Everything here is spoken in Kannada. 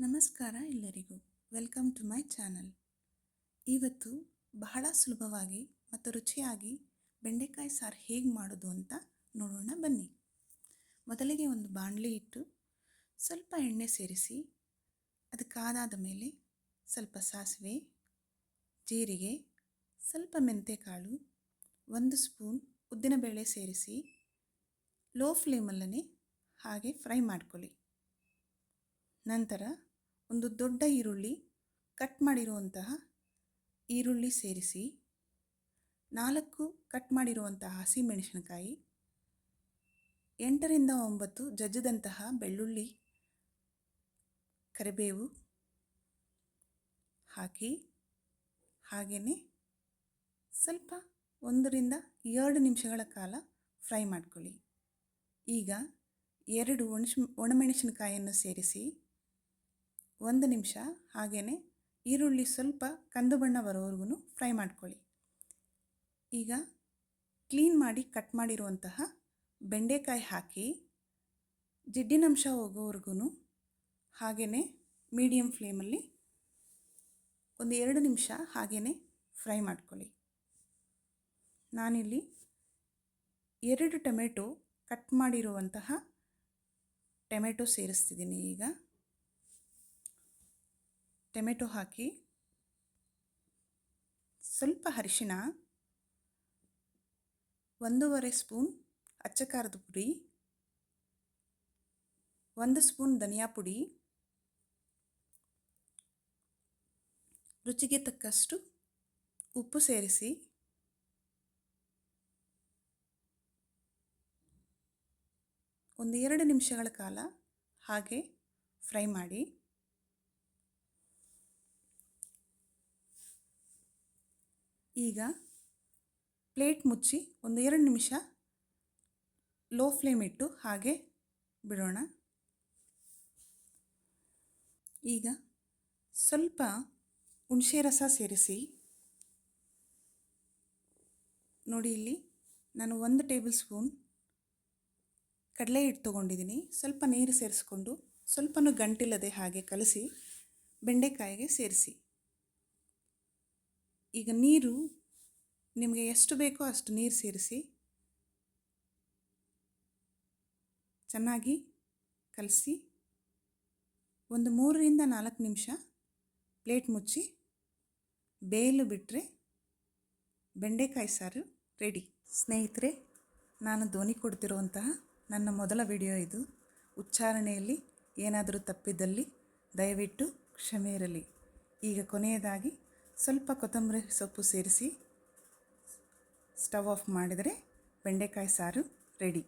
ನಮಸ್ಕಾರ ಎಲ್ಲರಿಗೂ. Welcome to my channel. ಇವತ್ತು ಬಹಳ ಸುಲಭವಾಗಿ ಮತ್ತು ರುಚಿಯಾಗಿ ಬೆಂಡೆಕಾಯಿ ಸಾರು ಹೇಗೆ ಮಾಡೋದು ಅಂತ ನೋಡೋಣ ಬನ್ನಿ. ಮೊದಲಿಗೆ ಒಂದು ಬಾಣಲಿ ಇಟ್ಟು ಸ್ವಲ್ಪ ಎಣ್ಣೆ ಸೇರಿಸಿ ಅದು ಕಾದಾದ ಮೇಲೆ ಸ್ವಲ್ಪ ಸಾಸಿವೆ, ಜೀರಿಗೆ, ಸ್ವಲ್ಪ ಮೆಂತೆಕಾಳು, ಒಂದು ಸ್ಪೂನ್ ಉದ್ದಿನಬೇಳೆ ಸೇರಿಸಿ ಲೋ ಫ್ಲೇಮಲ್ಲೇ ಹಾಗೆ ಫ್ರೈ ಮಾಡ್ಕೊಳ್ಳಿ. ನಂತರ ಒಂದು ದೊಡ್ಡ ಈರುಳ್ಳಿ ಕಟ್ ಮಾಡಿರುವಂತಹ ಈರುಳ್ಳಿ ಸೇರಿಸಿ, ನಾಲ್ಕು ಕಟ್ ಮಾಡಿರುವಂತಹ ಹಸಿಮೆಣಸಿನಕಾಯಿ, ಎಂಟರಿಂದ ಒಂಬತ್ತು ಜಜ್ಜದಂತಹ ಬೆಳ್ಳುಳ್ಳಿ ಕರಿಬೇವು ಹಾಕಿ ಹಾಗೆಯೇ ಸ್ವಲ್ಪ ಒಂದರಿಂದ ಎರಡು ನಿಮಿಷಗಳ ಕಾಲ ಫ್ರೈ ಮಾಡ್ಕೊಳ್ಳಿ. ಈಗ ಎರಡು ಒಣಶ್, ಒಣಮೆಣಸಿನಕಾಯಿಯನ್ನು ಸೇರಿಸಿ ಒಂದು ನಿಮಿಷ ಹಾಗೆಯೇ ಈರುಳ್ಳಿ ಸ್ವಲ್ಪ ಕಂದು ಬಣ್ಣ ಬರೋವರೆಗೂ ಫ್ರೈ ಮಾಡ್ಕೊಳ್ಳಿ. ಈಗ ಕ್ಲೀನ್ ಮಾಡಿ ಕಟ್ ಮಾಡಿರುವಂತಹ ಬೆಂಡೆಕಾಯಿ ಹಾಕಿ ಜಿಡ್ಡಿನಂಶ ಹೋಗೋವರೆಗೂ ಹಾಗೆಯೇ ಮೀಡಿಯಮ್ ಫ್ಲೇಮಲ್ಲಿ ಒಂದು ಎರಡು ನಿಮಿಷ ಹಾಗೆಯೇ ಫ್ರೈ ಮಾಡ್ಕೊಳ್ಳಿ. ನಾನಿಲ್ಲಿ ಎರಡು ಟೊಮೆಟೊ ಕಟ್ ಮಾಡಿರುವಂತಹ ಟೊಮೆಟೊ ಸೇರಿಸ್ತಿದ್ದೀನಿ ಈಗ. ಟೊಮೆಟೊ ಹಾಕಿ ಸ್ವಲ್ಪ ಅರಿಶಿಣ, ಒಂದೂವರೆ ಸ್ಪೂನ್ ಅಚ್ಚ ಖಾರದ ಪುಡಿ, ಒಂದು ಸ್ಪೂನ್ ಧನಿಯಾ ಪುಡಿ, ರುಚಿಗೆ ತಕ್ಕಷ್ಟು ಉಪ್ಪು ಸೇರಿಸಿ, ಒಂದು ಎರಡು ನಿಮಿಷಗಳ ಕಾಲ ಹಾಗೆ ಫ್ರೈ ಮಾಡಿ ಈಗ ಪ್ಲೇಟ್ ಮುಚ್ಚಿ ಒಂದು ಎರಡು ನಿಮಿಷ ಲೋ ಫ್ಲೇಮ್ ಇಟ್ಟು ಹಾಗೆ ಬಿಡೋಣ. ಈಗ ಸ್ವಲ್ಪ ಹುಣಸೆ ರಸ ಸೇರಿಸಿ. ನೋಡಿ ಇಲ್ಲಿ ನಾನು ಒಂದು ಟೇಬಲ್ ಸ್ಪೂನ್ ಕಡಲೆ ಹಿಟ್ಟು ತೊಗೊಂಡಿದ್ದೀನಿ. ಸ್ವಲ್ಪ ನೀರು ಸೇರಿಸ್ಕೊಂಡು ಸ್ವಲ್ಪನೂ ಗಂಟಿಲ್ಲದೆ ಹಾಗೆ ಕಲಸಿ ಬೆಂಡೆಕಾಯಿಗೆ ಸೇರಿಸಿ. ಈಗ ನೀರು ನಿಮಗೆ ಎಷ್ಟು ಬೇಕೋ ಅಷ್ಟು ನೀರು ಸೇರಿಸಿ ಚೆನ್ನಾಗಿ ಕಲಸಿ ಒಂದು ಮೂರರಿಂದ ನಾಲ್ಕು ನಿಮಿಷ ಪ್ಲೇಟ್ ಮುಚ್ಚಿ ಬೇಯಲು ಬಿಟ್ಟರೆ ಬೆಂಡೆಕಾಯಿ ಸಾರು ರೆಡಿ. ಸ್ನೇಹಿತರೆ, ನಾನು ಧ್ವನಿ ಕೊಡ್ತಿರುವಂತಹ ನನ್ನ ಮೊದಲ ವಿಡಿಯೋ ಇದು. ಉಚ್ಚಾರಣೆಯಲ್ಲಿ ಏನಾದರೂ ತಪ್ಪಿದ್ದಲ್ಲಿ ದಯವಿಟ್ಟು ಕ್ಷಮೆ ಇರಲಿ. ಈಗ ಕೊನೆಯದಾಗಿ ಸ್ವಲ್ಪ ಕೊತ್ತಂಬರಿ ಸೊಪ್ಪು ಸೇರಿಸಿ ಸ್ಟವ್ ಆಫ್ ಮಾಡಿದರೆ ಬೆಂಡೆಕಾಯಿ ಸಾರು ರೆಡಿ.